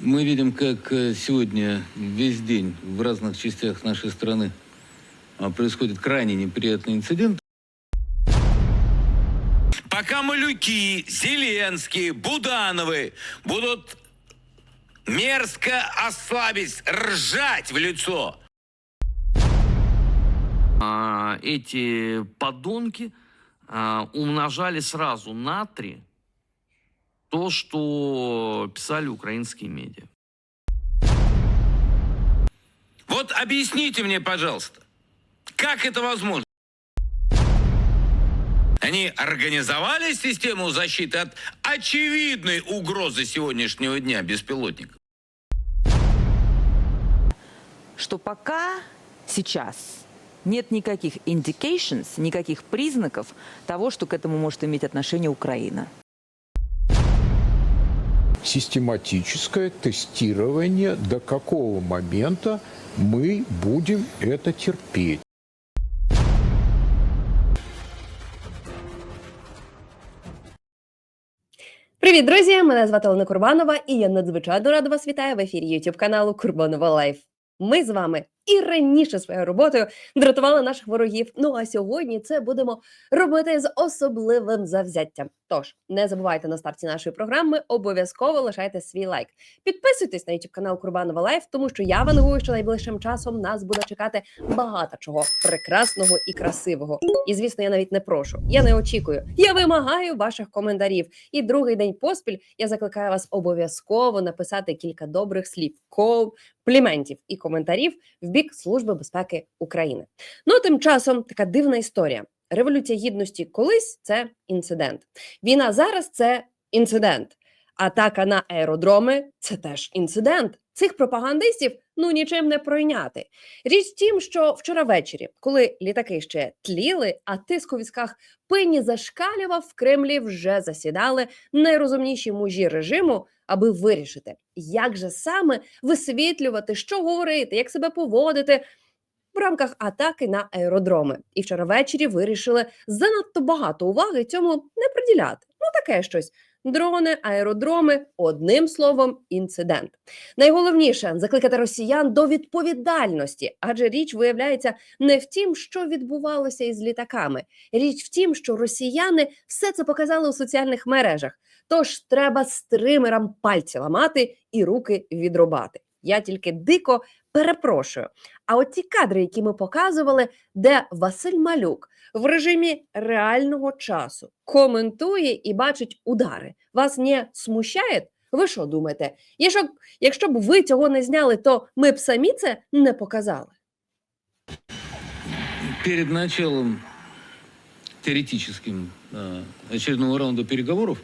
Мы видим, как э, сегодня весь день в разных частях нашей страны а, происходит крайне неприятный инцидент. Пока Малюки, Зеленские, Будановы будут мерзко ослабить, ржать в лицо, а, эти подонки а, умножали сразу на три то, что писали украинские медиа. вот объясните мне, пожалуйста, как это возможно? Они организовали систему защиты от очевидной угрозы сегодняшнего дня беспилотников? что пока сейчас нет никаких indications, никаких признаков того, что к этому может иметь отношение Украина. Систематическое тестирование, до какого момента мы будем это терпеть. Привіт, друзі! Мене звати Олена Курбанова, і я надзвичайно рада вас вітаю в ефірі YouTube каналу Курбанова Лайф. Ми з вами і раніше своєю роботою дратували наших ворогів. Ну а сьогодні це будемо робити з особливим завзяттям. Тож не забувайте на старті нашої програми, обов'язково лишайте свій лайк. Підписуйтесь на YouTube канал Курбанова Лайф, тому що я вангую, що найближчим часом нас буде чекати багато чого прекрасного і красивого. І звісно, я навіть не прошу, я не очікую. Я вимагаю ваших коментарів. І другий день поспіль я закликаю вас обов'язково написати кілька добрих слів, компліментів і коментарів в бік Служби безпеки України. Ну тим часом така дивна історія. Революція гідності колись це інцидент. Війна зараз це інцидент. Атака на аеродроми це теж інцидент. Цих пропагандистів ну нічим не пройняти. Річ в тім, що вчора ввечері, коли літаки ще тліли, а тиск у візках пині зашкалював, в Кремлі вже засідали найрозумніші мужі режиму, аби вирішити, як же саме висвітлювати, що говорити, як себе поводити. В рамках атаки на аеродроми, і вчора ввечері вирішили занадто багато уваги цьому не приділяти. Ну таке щось. Дрони, аеродроми, одним словом, інцидент. Найголовніше закликати росіян до відповідальності, адже річ виявляється не в тім, що відбувалося із літаками. Річ в тім, що росіяни все це показали у соціальних мережах. Тож треба стримерам пальці ламати і руки відрубати. Я тільки дико перепрошую. А от ті кадри, які ми показували, де Василь Малюк в режимі реального часу коментує і бачить удари, вас не смущає? Ви що думаєте? Якщо, якщо б ви цього не зняли, то ми б самі це не показали. Перед началом теоретическим а, очередного раунда переговоров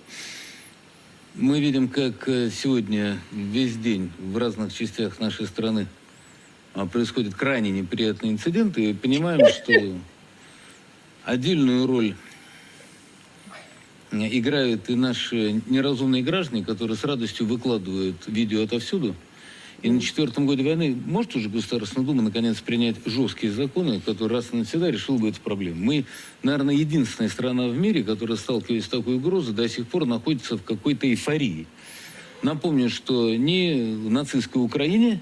мы видим, как э, сегодня весь день в разных частях нашей страны а, происходит крайне неприятный инцидент, и понимаем, что отдельную роль э, играют и наши неразумные граждане, которые с радостью выкладывают видео отовсюду. И на четвертом годе войны может уже Государственная Дума наконец принять жесткие законы, которые раз и навсегда решил бы эту проблему. Мы, наверное, единственная страна в мире, которая, сталкиваясь с такой угрозой, до сих пор находится в какой-то эйфории. Напомню, что ни в нацистской Украине,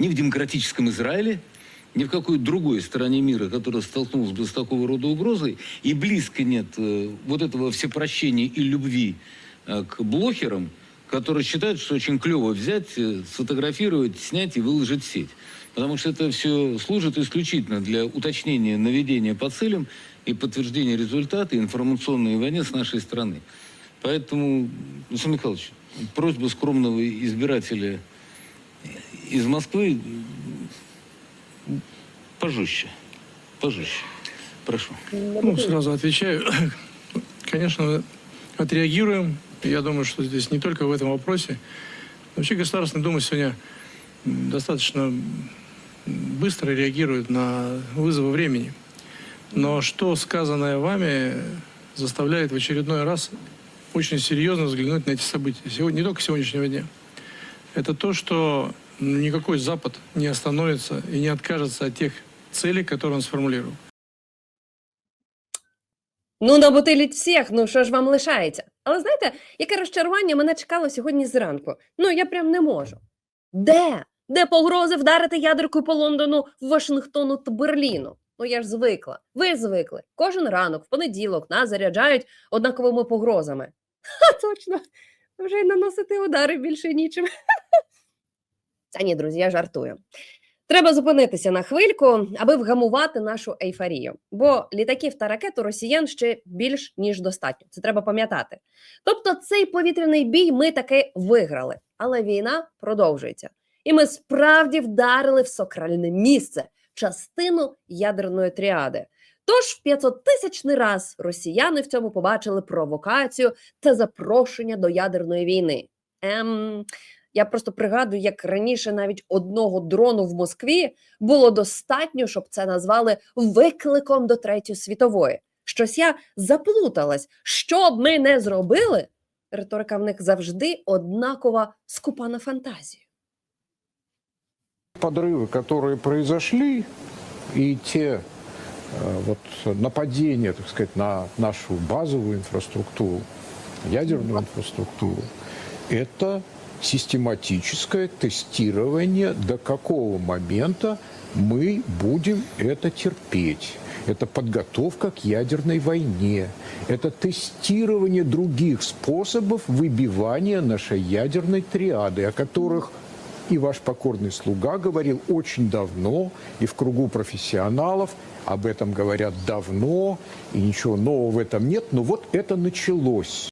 ни в демократическом Израиле, ни в какой другой стране мира, которая столкнулась бы с такого рода угрозой, и близко нет э, вот этого всепрощения и любви э, к блогерам, которые считают, что очень клево взять, э, сфотографировать, снять и выложить в сеть. Потому что это все служит исключительно для уточнения наведения по целям и подтверждения результата информационной войны с нашей страны. Поэтому, Александр Михайлович, просьба скромного избирателя из Москвы м, пожестче, пожестче. Прошу. Ну, сразу отвечаю. Конечно, отреагируем. Я думаю, что здесь не только в этом вопросе. Вообще Государственная Дума сегодня достаточно быстро реагирует на вызовы времени. Но что сказанное вами заставляет в очередной раз очень серьезно взглянуть на эти события. Сегодня, не только сегодняшнего дня. Это то, что никакой Запад не остановится и не откажется от тех целей, которые он сформулировал. Ну, набутиліть всіх, ну що ж вам лишається? Але знаєте, яке розчарування мене чекало сьогодні зранку? Ну, я прям не можу. Де? Де погрози вдарити ядеркою по Лондону, Вашингтону та Берліну? Ну я ж звикла. Ви звикли. Кожен ранок, в понеділок, нас заряджають однаковими погрозами. Ха, точно. Вже й наносити удари більше нічим. Та ні, друзі, я жартую. Треба зупинитися на хвильку, аби вгамувати нашу ейфорію. Бо літаків та ракет у росіян ще більш ніж достатньо. Це треба пам'ятати. Тобто, цей повітряний бій ми таки виграли, але війна продовжується. І ми справді вдарили в сакральне місце, частину ядерної тріади. Тож в 500 тисячний раз росіяни в цьому побачили провокацію та запрошення до ядерної війни. Ем, я просто пригадую, як раніше навіть одного дрону в Москві було достатньо, щоб це назвали викликом до Третьої світової. Щось я заплуталась. Що б ми не зробили, риторика в них завжди однакова скупа на фантазію. Подрывы, которые произошли, и те э, вот, нападения, так сказать, на нашу базовую инфраструктуру, ядерную инфраструктуру, это систематическое тестирование, до какого момента мы будем это терпеть. Это подготовка к ядерной войне. Это тестирование других способов выбивания нашей ядерной триады, о которых и ваш покорный слуга говорил очень давно, и в кругу профессионалов об этом говорят давно, и ничего нового в этом нет, но вот это началось.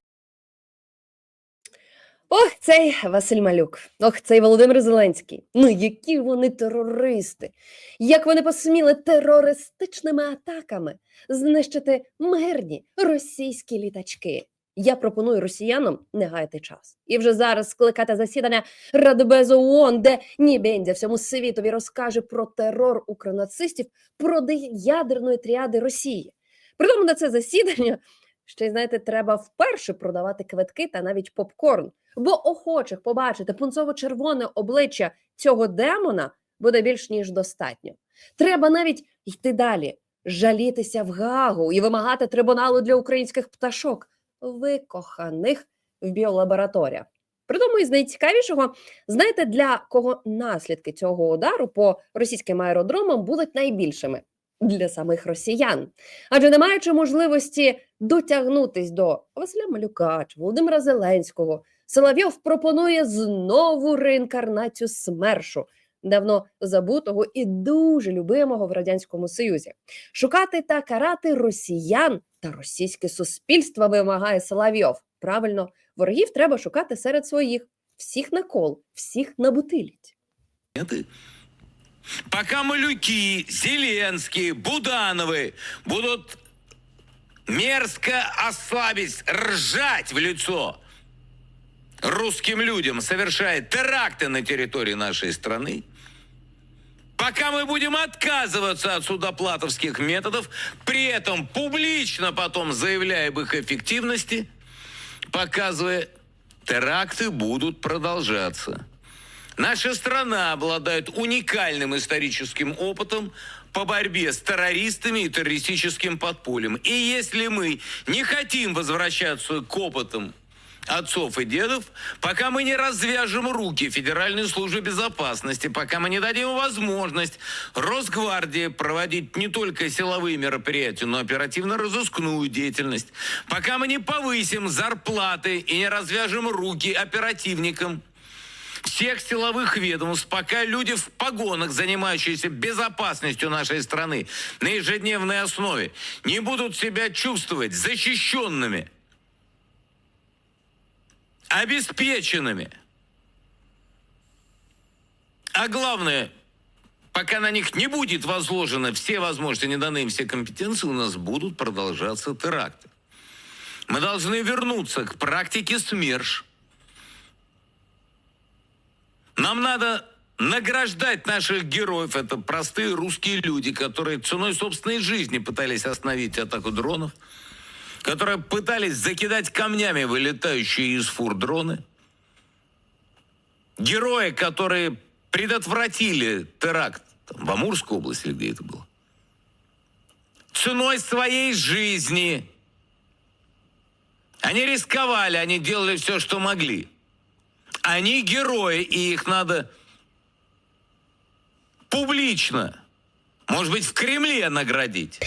Ох, цей Василь Малюк, ох, цей Володимир Зеленський. Ну, які вони терористи! Як вони посміли терористичними атаками знищити мирні російські літачки. Я пропоную росіянам не гаяти час і вже зараз скликати засідання Радбезу ООН, де Нібендя всьому світові розкаже про терор укронацистів проти ядерної тріади Росії. Притому на це засідання ще й знаєте, треба вперше продавати квитки та навіть попкорн, бо охочих побачити пунцово-червоне обличчя цього демона буде більш ніж достатньо. Треба навіть йти далі, жалітися в Гаагу і вимагати трибуналу для українських пташок, викоханих в біолабораторіях. Притому із найцікавішого, знаєте, для кого наслідки цього удару по російським аеродромам будуть найбільшими для самих росіян. Адже не маючи можливості дотягнутись до Василя Малюка чи Володимира Зеленського, Соловйов пропонує знову реінкарнацію СМЕРШу, давно забутого і дуже любимого в радянському союзі. Шукати та карати росіян та російське суспільство вимагає Соловйов. Правильно, ворогів треба шукати серед своїх, всіх на кол, всіх набутиліть. Нет? Пока Малюки, Зеленские, Будановы будут мерзко ослабить, ржать в лицо русским людям, совершая теракты на территории нашей страны, пока мы будем отказываться от судоплатовских методов, при этом публично потом заявляя об их эффективности, показывая, теракты будут продолжаться. Наша страна обладает уникальным историческим опытом по борьбе с террористами и террористическим подпольем. И если мы не хотим возвращаться к опытам отцов и дедов, пока мы не развяжем руки Федеральной службе безопасности, пока мы не дадим возможность Росгвардии проводить не только силовые мероприятия, но оперативно-розыскную деятельность, пока мы не повысим зарплаты и не развяжем руки оперативникам, всех силовых ведомств, пока люди в погонах, занимающиеся безопасностью нашей страны на ежедневной основе, не будут себя чувствовать защищенными, обеспеченными. А главное, пока на них не будет возложено все возможности, не даны им все компетенции, у нас будут продолжаться теракты. Мы должны вернуться к практике СМЕРШ, нам надо награждать наших героев. Это простые русские люди, которые ценой собственной жизни пытались остановить атаку дронов, которые пытались закидать камнями вылетающие из фур дроны. Герои, которые предотвратили теракт там, в Амурской области или где это было. Ценой своей жизни. Они рисковали, они делали все, что могли. Они герои, и их надо Публично. Может быть, в Кремле наградить.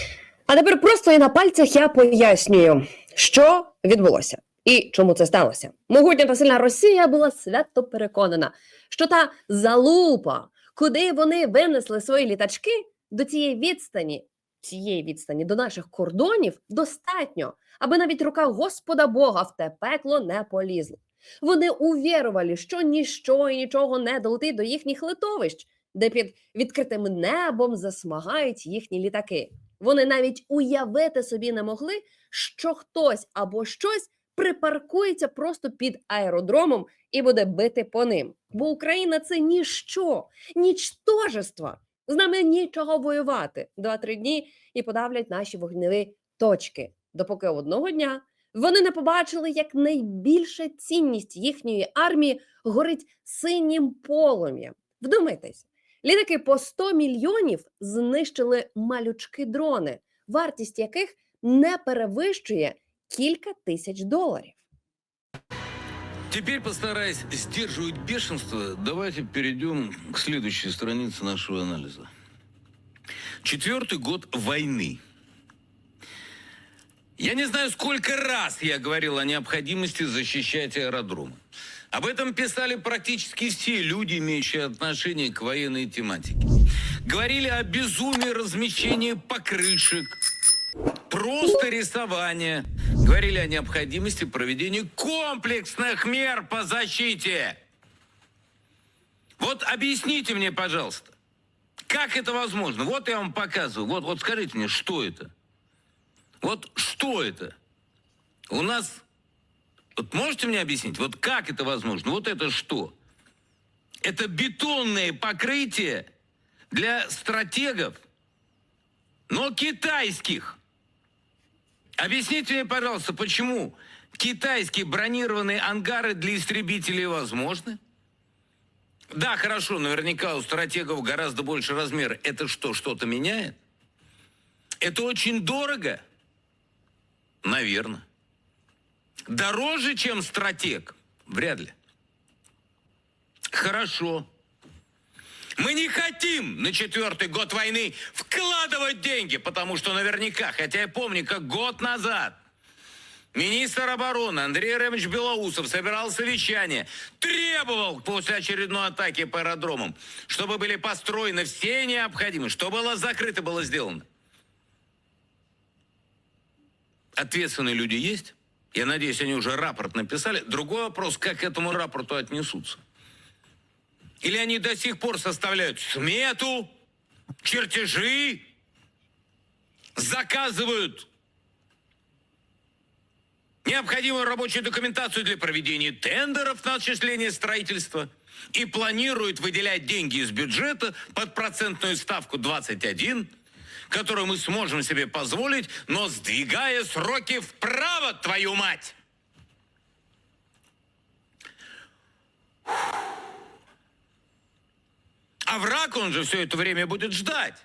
А тепер просто і на пальцях я пояснюю, що відбулося і чому це сталося. Могутня та сильна Росія була свято переконана, що та залупа, куди вони винесли свої літачки, до цієї відстані, цієї відстані до наших кордонів достатньо, аби навіть рука Господа Бога в те пекло не полізла. Вони увірували, що ніщо і нічого не долетить до їхніх литовищ, де під відкритим небом засмагають їхні літаки. Вони навіть уявити собі не могли, що хтось або щось припаркується просто під аеродромом і буде бити по ним. Бо Україна це ніщо, нічтожество. З нами нічого воювати. Два-три дні і подавлять наші вогневі точки. Допоки одного дня вони не побачили, як найбільша цінність їхньої армії горить синім полум'ям. Вдумайтесь, літаки по 100 мільйонів знищили малючки дрони, вартість яких не перевищує кілька тисяч доларів. Теперь, постараюсь сдерживать бешенство, давайте перейдем к следующей странице нашего анализа. Четвертый год войны. Я не знаю, сколько раз я говорил о необходимости защищать аэродромы. Об этом писали практически все люди, имеющие отношение к военной тематике. Говорили о безумии размещения покрышек, просто рисования. Говорили о необходимости проведения комплексных мер по защите. Вот объясните мне, пожалуйста, как это возможно? Вот я вам показываю. Вот, вот скажите мне, что это? Вот что это? У нас... Вот можете мне объяснить, вот как это возможно? Вот это что? Это бетонное покрытие для стратегов, но китайских. Объясните мне, пожалуйста, почему китайские бронированные ангары для истребителей возможны? Да, хорошо, наверняка у стратегов гораздо больше размер. Это что, что-то меняет? Это очень дорого? Наверное. Дороже, чем стратег? Вряд ли. Хорошо. Мы не хотим на четвертый год войны вкладывать деньги, потому что наверняка, хотя я помню, как год назад Министр обороны Андрей Ремович Белоусов собирал совещание, требовал после очередной атаки по аэродромам, чтобы были построены все необходимые, что было закрыто, было сделано. Ответственные люди есть? Я надеюсь, они уже рапорт написали. Другой вопрос, как к этому рапорту отнесутся. Или они до сих пор составляют смету, чертежи, заказывают необходимую рабочую документацию для проведения тендеров на осуществление строительства и планируют выделять деньги из бюджета под процентную ставку 21, которую мы сможем себе позволить, но сдвигая сроки вправо, твою мать! А враг, он же все это время будет ждать.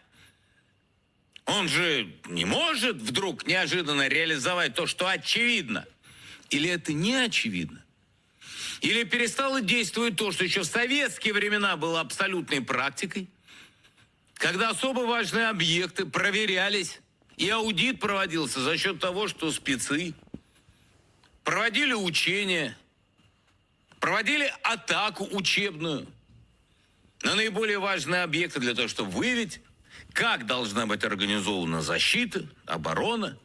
Он же не может вдруг неожиданно реализовать то, что очевидно. Или это не очевидно? Или перестало действовать то, что еще в советские времена было абсолютной практикой, когда особо важные объекты проверялись, и аудит проводился за счет того, что спецы проводили учения, проводили атаку учебную на наиболее важные объекты для того, чтобы выявить, как должна быть организована защита, оборона,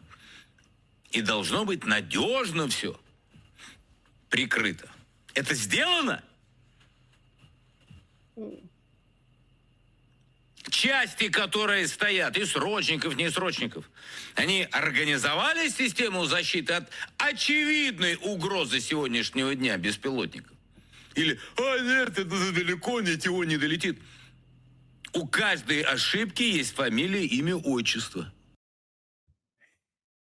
и должно быть надежно все прикрыто. Это сделано? Части, которые стоят, и срочников, не срочников, они организовали систему защиты от очевидной угрозы сегодняшнего дня беспилотников? Или, а, нет, это далеко, ничего не долетит. У каждой ошибки есть фамилия, имя, отчество.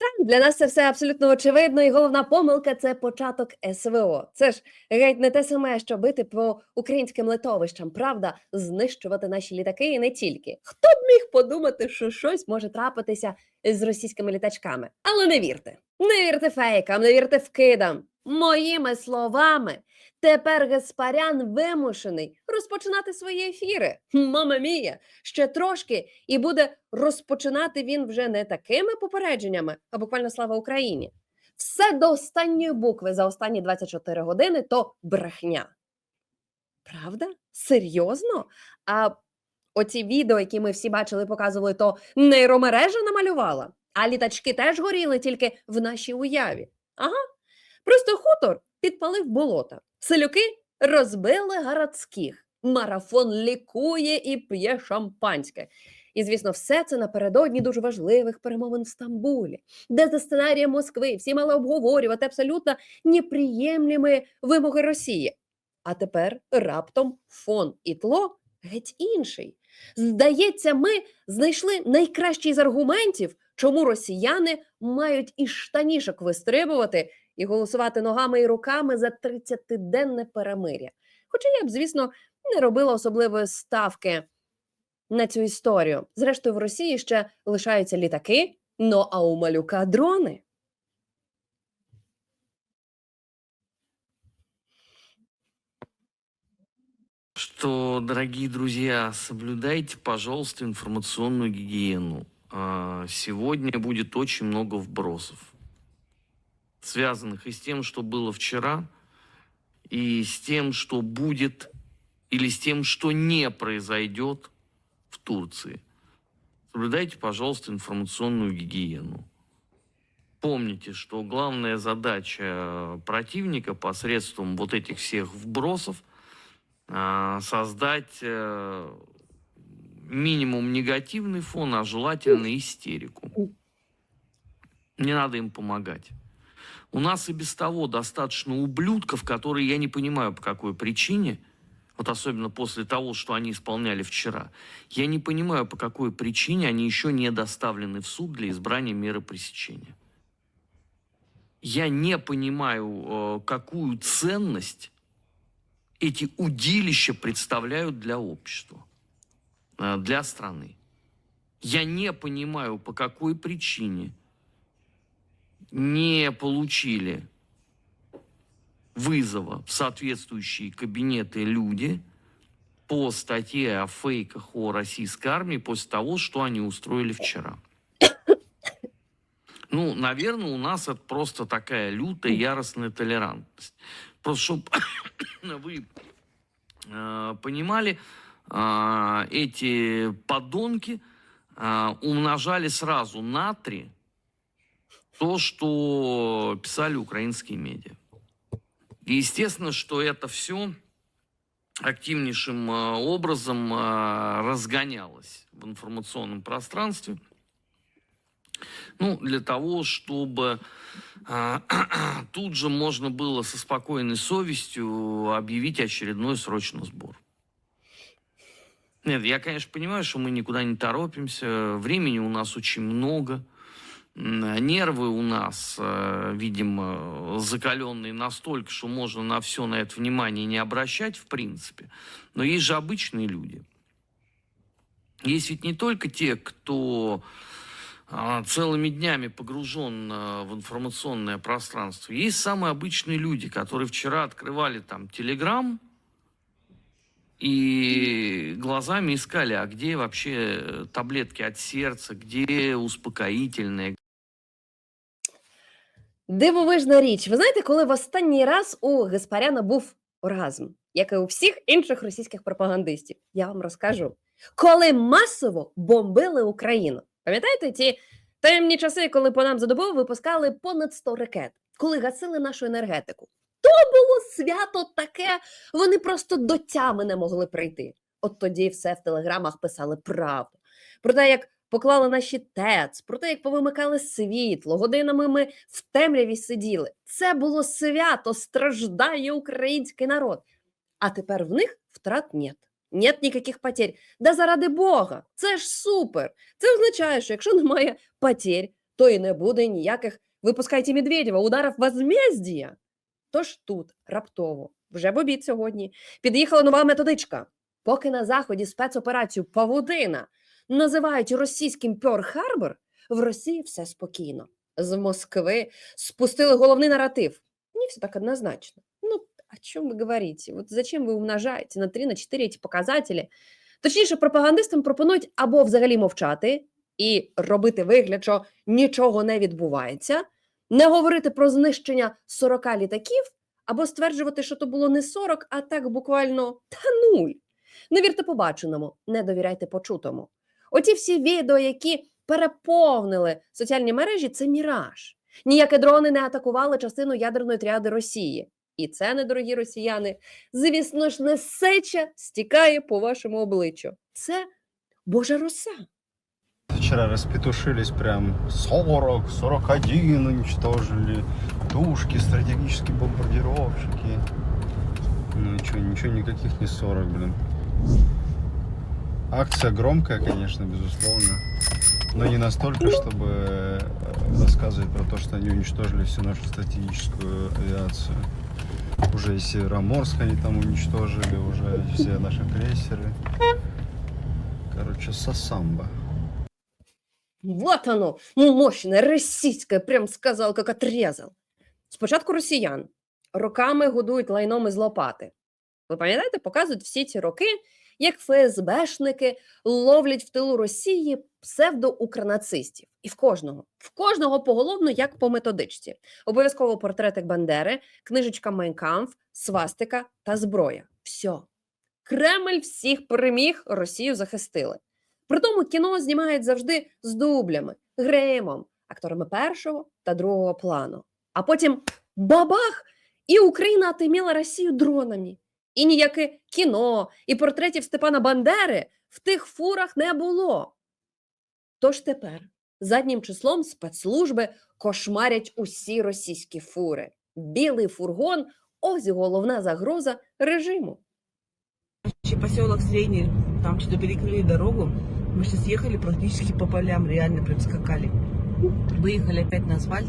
Так, для нас це все абсолютно очевидно, і головна помилка це початок СВО. Це ж геть не те саме, що бити по українським литовищам, правда, знищувати наші літаки і не тільки. Хто б міг подумати, що щось може трапитися з російськими літачками? Але не вірте, не вірте фейкам, не вірте вкидам. Моїми словами, Тепер Гаспарян вимушений розпочинати свої ефіри. Мама мія, ще трошки, і буде розпочинати він вже не такими попередженнями, а буквально слава Україні. Все до останньої букви за останні 24 години то брехня. Правда? Серйозно? А оці відео, які ми всі бачили, показували, то нейромережа намалювала, а літачки теж горіли тільки в нашій уяві. Ага. Просто хутор підпалив болота. Селюки розбили городських. Марафон лікує і п'є шампанське. І, звісно, все це напередодні дуже важливих перемовин в Стамбулі, де за сценарієм Москви всі мали обговорювати абсолютно неприємлімі вимоги Росії. А тепер раптом фон і тло геть інший. Здається, ми знайшли найкращий з аргументів, чому росіяни мають із штанішок вистрибувати і голосувати ногами і руками за 30-денне перемиря. Хоча я б, звісно, не робила особливої ставки на цю історію. Зрештою, в Росії ще лишаються літаки, ну а у малюка дрони. что, дорогие друзья, соблюдайте, пожалуйста, информационную гигиену. Сегодня будет очень много вбросов, связанных и с тем, что было вчера, и с тем, что будет, или с тем, что не произойдет в Турции. Соблюдайте, пожалуйста, информационную гигиену. Помните, что главная задача противника посредством вот этих всех вбросов а, создать э, минимум негативный фон, а желательно истерику. Не надо им помогать. У нас и без того достаточно ублюдков, которые я не понимаю по какой причине, вот особенно после того, что они исполняли вчера, я не понимаю, по какой причине они еще не доставлены в суд для избрания меры пресечения. Я не понимаю, э, какую ценность эти удилища представляют для общества, э, для страны. Я не понимаю, по какой причине не получили вызова в соответствующие кабинеты люди по статье о фейках о российской армии после того, что они устроили вчера. Ну, наверное, у нас это просто такая лютая, яростная толерантность. Просто чтобы вы э, понимали, э, эти подонки э, умножали сразу на три то, что писали украинские медиа. И естественно, что это все активнейшим э, образом э, разгонялось в информационном пространстве. Ну, для того, чтобы а, тут же можно было со спокойной совестью объявить очередной срочный сбор. Нет, я, конечно, понимаю, что мы никуда не торопимся, времени у нас очень много, нервы у нас, э, видимо, закаленные настолько, что можно на все на это внимание не обращать, в принципе. Но есть же обычные люди. Есть ведь не только те, кто а, целыми днями погружен а, в информационное пространство. Есть самые обычные люди, которые вчера открывали там Телеграм и глазами искали, а где вообще э, таблетки от сердца, где успокоительные, Дивовижна річ. Ви знаєте, коли в останній раз у Гаспаряна був оргазм, як і у всіх інших російських пропагандистів, я вам розкажу. Коли масово бомбили Україну. Пам'ятаєте ті таємні часи, коли по нам за добу випускали понад 100 ракет, коли гасили нашу енергетику? То було свято таке, вони просто до тями не могли прийти. От тоді все в телеграмах писали правду. Про те, як поклали наші ТЕЦ, про те, як повимикали світло, годинами ми в темряві сиділи. Це було свято, страждає український народ. А тепер в них втрат нет. Нет ніяких потерь. Да заради Бога, це ж супер. Це означає, що якщо немає потерь, то і не буде ніяких випускайте Медведєва, ударів возмездія. Тож тут раптово, вже в обід сьогодні, під'їхала нова методичка. Поки на заході спецоперацію Павудина називають російським Пьор-Харбор, в Росії все спокійно. З Москви спустили головний наратив. Не все так однозначно. Ну, о чем вы говорите? Вот зачем ви умножаєте на 3, на 4 ці показателі? Точніше, пропагандистам пропонують або взагалі мовчати і робити вигляд, що нічого не відбувається, не говорити про знищення 40 літаків, або стверджувати, що то було не 40, а так буквально та нуль. Не вірте побаченому, не довіряйте почутому. Оті всі відео, які переповнили соціальні мережі, це міраж. Ніякі дрони не атакували частину ядерної тріади Росії. І це, недорогі росіяни, звісно ж, не сеча стікає по вашому обличчю. Це Божа роса. Вчера распетушились прям 40, 41 уничтожили, тушки, стратегические бомбардировщики. Ну чё, ничего, никаких не 40, блин. Акция громкая, конечно, безусловно. Но не настолько, чтобы э, рассказывать про то, что они уничтожили всю нашу стратегическую авиацию. Уже и Североморск они там уничтожили, уже все наши крейсеры. Короче, сосамба. Вот оно, мощне, російське, прям сказав, як отрезал. Спочатку росіян роками годують лайном із лопати. Ви пам'ятаєте, показують всі ці роки, як ФСБшники ловлять в тилу Росії псевдоукронацистів. І в кожного, в кожного поголовно, як по методичці. Обов'язково портретик Бандери, книжечка Майнкамф, свастика та зброя. Все. Кремль всіх переміг, Росію захистили. Притому кіно знімають завжди з дублями, гримом, акторами першого та другого плану. А потім бабах! І Україна отиміла Росію дронами. І ніяке кіно, і портретів Степана Бандери в тих фурах не було. Тож тепер заднім числом спецслужби кошмарять усі російські фури. Білий фургон ось головна загроза режиму. Короче, поселок Средний, там что-то перекрыли дорогу. Мы сейчас ехали практически по полям, реально прям скакали. Выехали опять на асфальт.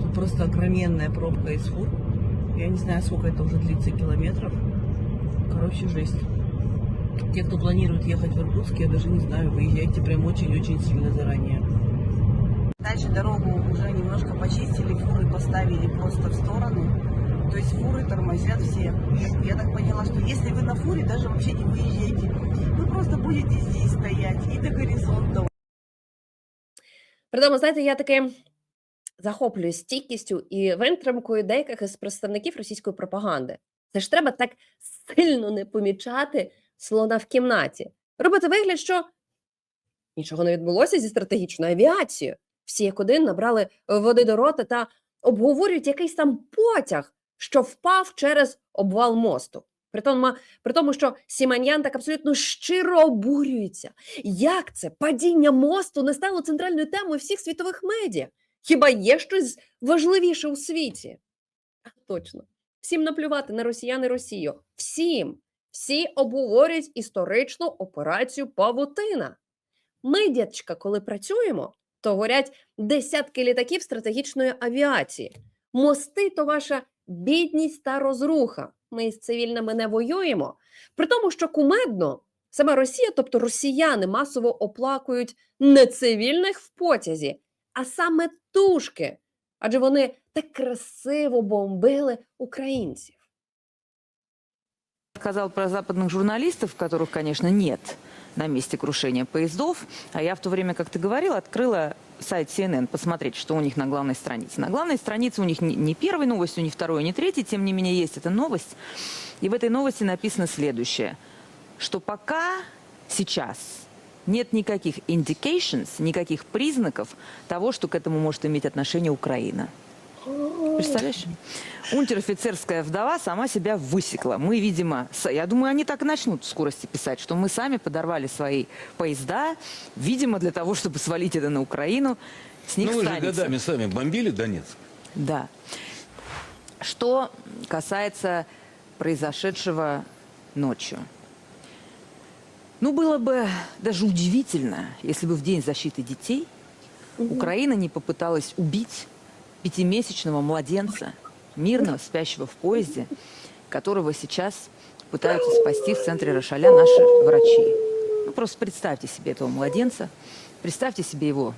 Тут просто огроменная пробка из фур. Я не знаю, сколько это уже длится километров. Короче, жесть. Те, кто планирует ехать в Иркутск, я даже не знаю, выезжайте прям очень-очень сильно заранее. Дальше дорогу уже немножко почистили, фуры поставили просто в сторону. То есть фуры тормозят все. Я так поняла, что если вы на фуре, даже вообще не выезжайте. Вы просто будете здесь стоять и до горизонта. Притому, знаєте, я таки захоплююсь стійкістю і витримкою деяких із представників російської пропаганди. Це ж треба так сильно не помічати слона в кімнаті. Робити вигляд, що нічого не відбулося зі стратегічною авіацією. Всі як один набрали води до рота та обговорюють якийсь там потяг, що впав через обвал мосту. При тому, що Сіманьян так абсолютно щиро обурюється. Як це падіння мосту не стало центральною темою всіх світових медіа? Хіба є щось важливіше у світі? Точно. Всім наплювати на росіян і Росію. Всім. Всі обговорюють історичну операцію Павутина. Ми, дядьчка, коли працюємо, то горять десятки літаків стратегічної авіації. Мости то ваша бідність та розруха. Ми з цивільними не воюємо. При тому, що кумедно, сама Росія, тобто росіяни, масово оплакують не цивільних в потязі, а саме тушки Адже вони так красиво бомбили українців. Сказал про западных журналистов, которых, конечно, нет на месте крушения поездов. А я в то время, как ты говорил, открыла сайт CNN, посмотреть, что у них на главной странице. На главной странице у них не, не первой новостью, не второй, не третьей, тем не менее есть эта новость. И в этой новости написано следующее, что пока сейчас нет никаких indications, никаких признаков того, что к этому может иметь отношение Украина. Представляешь? Унтер-офицерская вдова сама себя высекла. Мы, видимо, с- я думаю, они так и начнут в скорости писать, что мы сами подорвали свои поезда, видимо, для того, чтобы свалить это на Украину. С них Ну, вы же станется. годами сами бомбили Донецк. Да. Что касается произошедшего ночью. Ну, было бы даже удивительно, если бы в День защиты детей Украина не попыталась убить пятимесячного младенца, мирно спящего в поезде, которого сейчас пытаются спасти в центре Рошаля наши врачи. Ну, просто представьте себе этого младенца, представьте себе его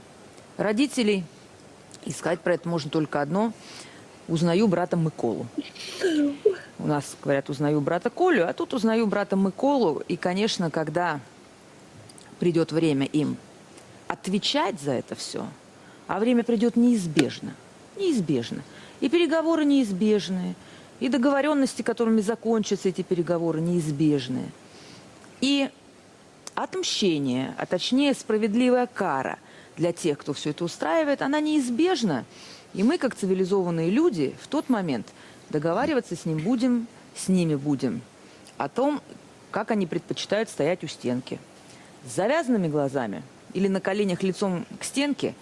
родителей, и сказать про это можно только одно. Узнаю брата Миколу. У нас говорят, узнаю брата Колю, а тут узнаю брата Миколу. И, конечно, когда придет время им отвечать за это все, а время придет неизбежно, неизбежно. И переговоры неизбежные, и договоренности, которыми закончатся эти переговоры, неизбежные. И отмщение, а точнее справедливая кара для тех, кто все это устраивает, она неизбежна. И мы, как цивилизованные люди, в тот момент договариваться с ним будем, с ними будем о том, как они предпочитают стоять у стенки. С завязанными глазами или на коленях лицом к стенке,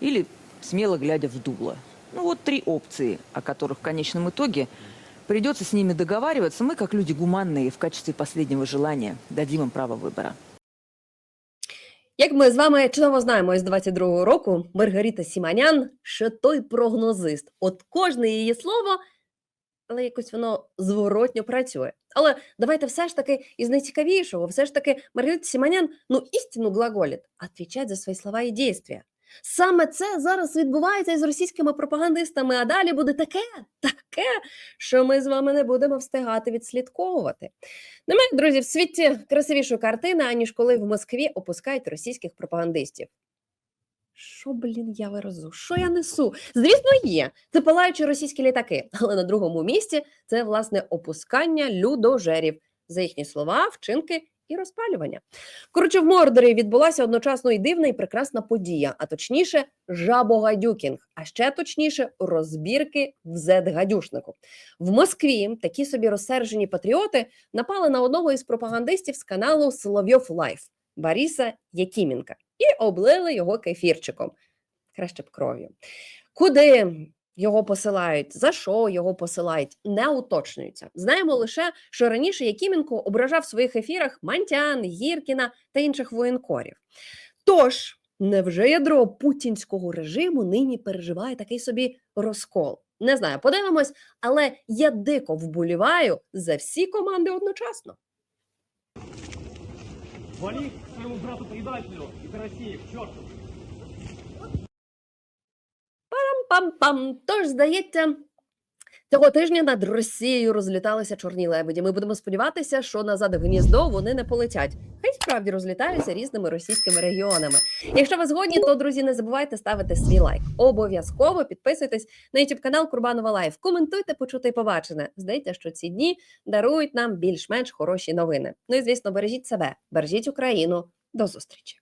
или смело глядя в дуло. Ну вот три опции, о которых в конечном итоге придется с ними договариваться. Мы, как люди гуманные, в качестве последнего желания дадим им право выбора. Як ми з вами чудово знаємо із 22-го року, Маргарита Сіманян ще той прогнозист. От кожне її слово, але якось воно зворотньо працює. Але давайте все ж таки із найцікавішого, все ж таки Маргарита Сіманян ну істину глаголить, відповідає за свої слова і дійства. Саме це зараз відбувається із російськими пропагандистами, а далі буде таке, таке, що ми з вами не будемо встигати відслідковувати. Немає, друзі, в світі красивішої картини, аніж коли в Москві опускають російських пропагандистів. Що, блін, я виразу? Що я несу? Звісно, є. Це палаючі російські літаки, але на другому місці це власне опускання людожерів за їхні слова, вчинки і розпалювання. Коротше, в Мордорі відбулася одночасно і дивна, і прекрасна подія, а точніше, жабогадюкінг, а ще точніше, розбірки в зет-гадюшнику. В Москві такі собі розсержені патріоти напали на одного із пропагандистів з каналу Соловйов Лайф Бориса Якіменка і облили його кефірчиком. Краще б кров'ю. Куди його посилають, за що його посилають, не уточнюється. Знаємо лише, що раніше Якіменко ображав в своїх ефірах Мантян, Гіркіна та інших воєнкорів. Тож, невже ядро путінського режиму нині переживає такий собі розкол? Не знаю, подивимось, але я дико вболіваю за всі команди одночасно. Вали к своему брату-предателю из России, к черту! Пам-пам. Тож, здається, цього тижня над Росією розліталися чорні лебеді. Ми будемо сподіватися, що назад гніздо вони не полетять. Хай справді розлітаються різними російськими регіонами. Якщо ви згодні, то друзі, не забувайте ставити свій лайк. Обов'язково підписуйтесь на YouTube канал Курбанова Лайф. Коментуйте, почути і побачене. Здається, що ці дні дарують нам більш-менш хороші новини. Ну і звісно, бережіть себе, бережіть Україну. До зустрічі.